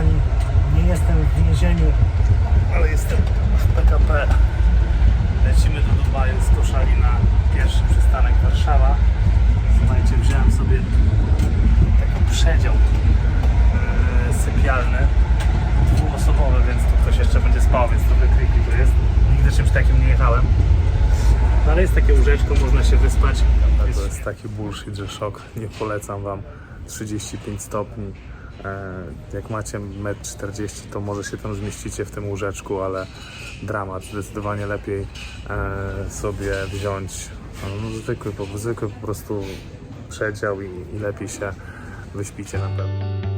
kochani, nie jestem w więzieniu, ale jestem w PKP. Lecimy do Dubaju z Koszali na pierwszy przystanek Warszawa. Słuchajcie, wziąłem sobie taki przedział e, sypialny, dwuosobowy, więc tu ktoś jeszcze będzie spał, więc trochę creepy to jest. Nigdy czymś takim nie jechałem. No, ale jest takie łóżeczko, można się wyspać. To jest taki bullshit, że szok. Nie polecam Wam 35 stopni. E, Jak macie 1,40 m, to może się tam zmieścicie w tym łóżeczku, ale dramat. Zdecydowanie lepiej e, sobie wziąć no, zwykły, zwykły po prostu przedział i, i lepiej się wyśpicie na pewno.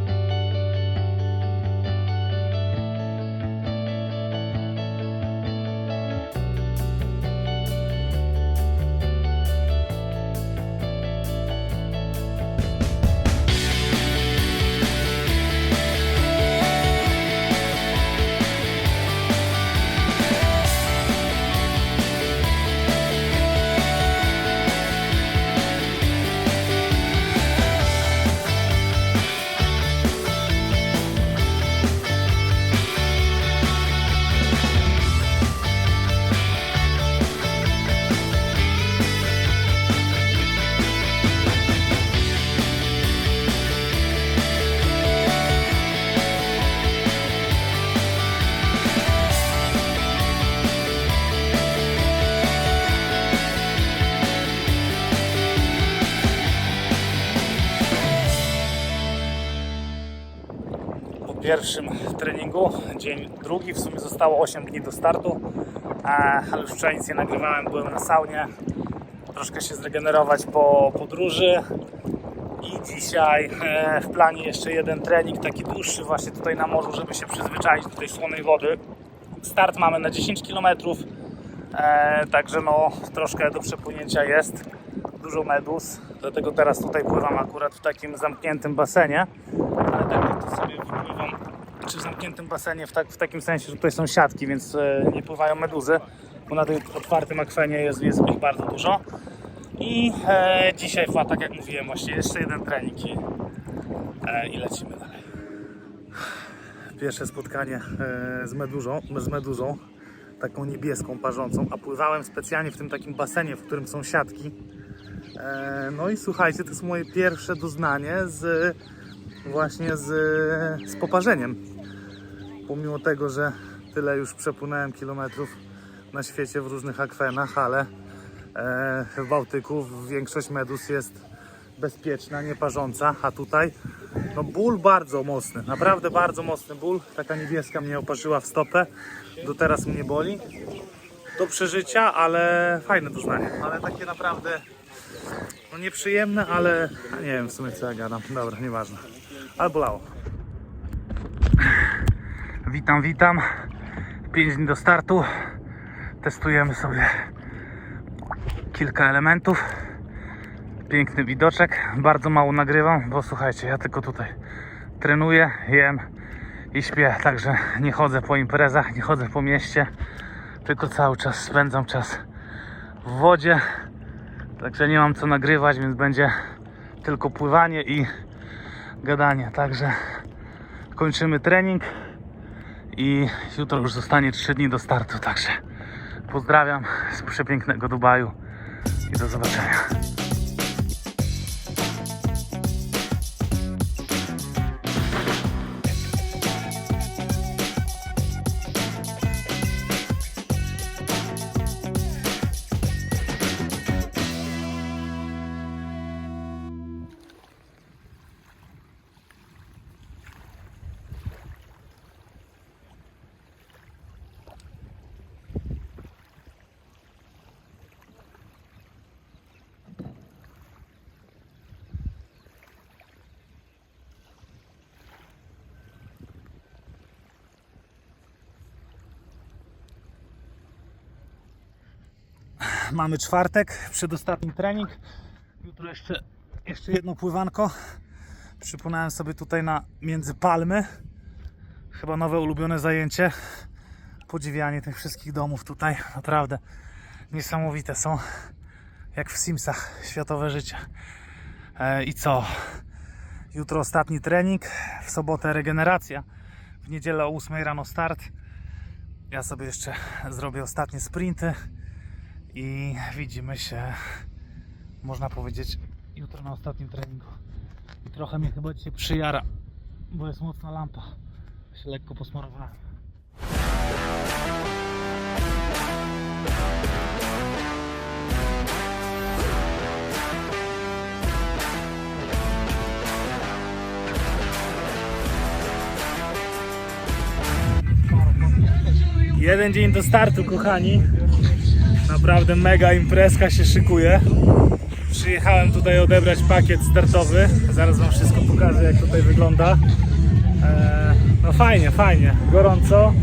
Pierwszym treningu, dzień drugi, w sumie zostało 8 dni do startu, ale już wczoraj nic nie nagrywałem, byłem na saunie, troszkę się zregenerować po podróży. I dzisiaj e, w planie jeszcze jeden trening, taki dłuższy właśnie tutaj na morzu, żeby się przyzwyczaić do tej słonej wody. Start mamy na 10 km, e, także no troszkę do przepłynięcia jest, dużo medus, dlatego teraz tutaj pływam akurat w takim zamkniętym basenie, ale tak to sobie wypływam czy w zamkniętym basenie w, tak, w takim sensie, że tutaj są siatki, więc e, nie pływają meduzy, bo na tym otwartym akwenie jest, jest ich bardzo dużo. I e, dzisiaj, tak jak mówiłem, właśnie jeszcze jeden trening i, e, i lecimy dalej. Pierwsze spotkanie e, z meduzą, z meduzą, taką niebieską, parzącą, a pływałem specjalnie w tym takim basenie, w którym są siatki. E, no i słuchajcie, to jest moje pierwsze doznanie z właśnie z, z poparzeniem. Pomimo tego, że tyle już przepłynąłem kilometrów na świecie w różnych akwenach, ale e, w Bałtyku większość medus jest bezpieczna, nieparząca, a tutaj no ból bardzo mocny, naprawdę bardzo mocny ból. Taka niebieska mnie oparzyła w stopę, do teraz mnie boli. Do przeżycia, ale fajne doznanie, ale takie naprawdę no nieprzyjemne, ale nie wiem w sumie co ja gadam. Dobra, nieważne. Ale bolało. Witam, witam. 5 dni do startu. Testujemy sobie kilka elementów. Piękny widoczek. Bardzo mało nagrywam, bo słuchajcie, ja tylko tutaj trenuję, jem i śpię. Także nie chodzę po imprezach, nie chodzę po mieście, tylko cały czas spędzam czas w wodzie. Także nie mam co nagrywać, więc będzie tylko pływanie i gadanie. Także kończymy trening i jutro już zostanie 3 dni do startu. Także pozdrawiam z przepięknego Dubaju i do zobaczenia. Mamy czwartek, przedostatni trening. Jutro jeszcze, jeszcze jedno pływanko. Przypomniałem sobie tutaj na między palmy. Chyba nowe ulubione zajęcie. Podziwianie tych wszystkich domów tutaj. Naprawdę niesamowite są. Jak w Simsach. Światowe życie. E, I co? Jutro ostatni trening. W sobotę regeneracja. w niedzielę o 8 rano start. Ja sobie jeszcze zrobię ostatnie sprinty i widzimy się, można powiedzieć, jutro na ostatnim treningu. I trochę mnie chyba dzisiaj przyjara, bo jest mocna lampa. Się lekko posmarowałem. Jeden dzień do startu, kochani. Naprawdę mega imprezka się szykuje. Przyjechałem tutaj odebrać pakiet startowy. Zaraz Wam wszystko pokażę, jak tutaj wygląda. Eee, no fajnie, fajnie. Gorąco.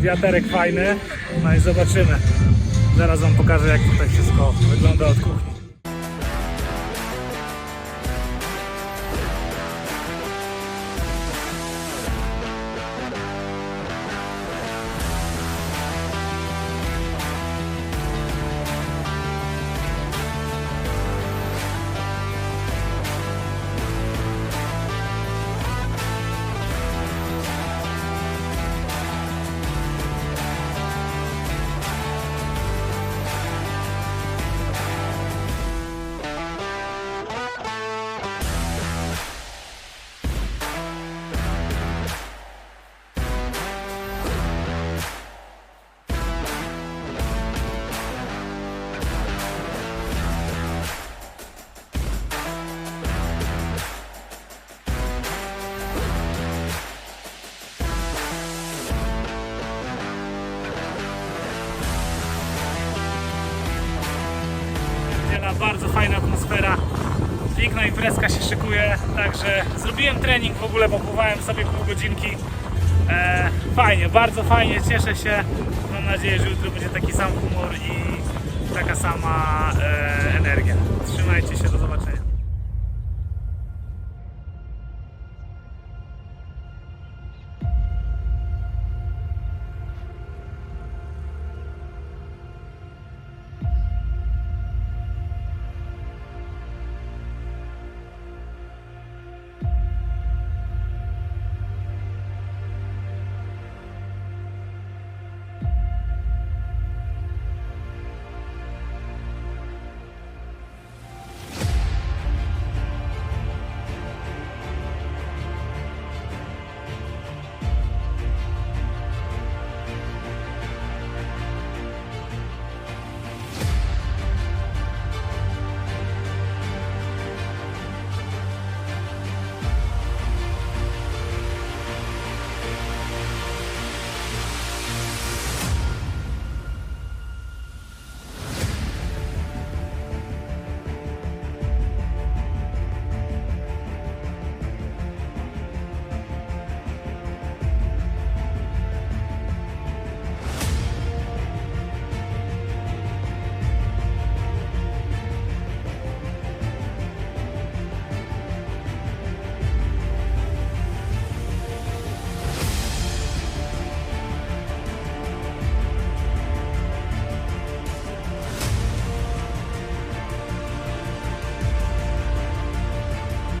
Wiaterek fajny. No i zobaczymy. Zaraz Wam pokażę, jak tutaj wszystko wygląda od kuchni. Bardzo fajna atmosfera. Piękna imprezka się szykuje, także zrobiłem trening w ogóle, popływałem sobie pół godzinki. E, fajnie, bardzo fajnie, cieszę się. Mam nadzieję, że jutro będzie taki sam humor i taka sama e, energia. Trzymajcie się, do zobaczenia.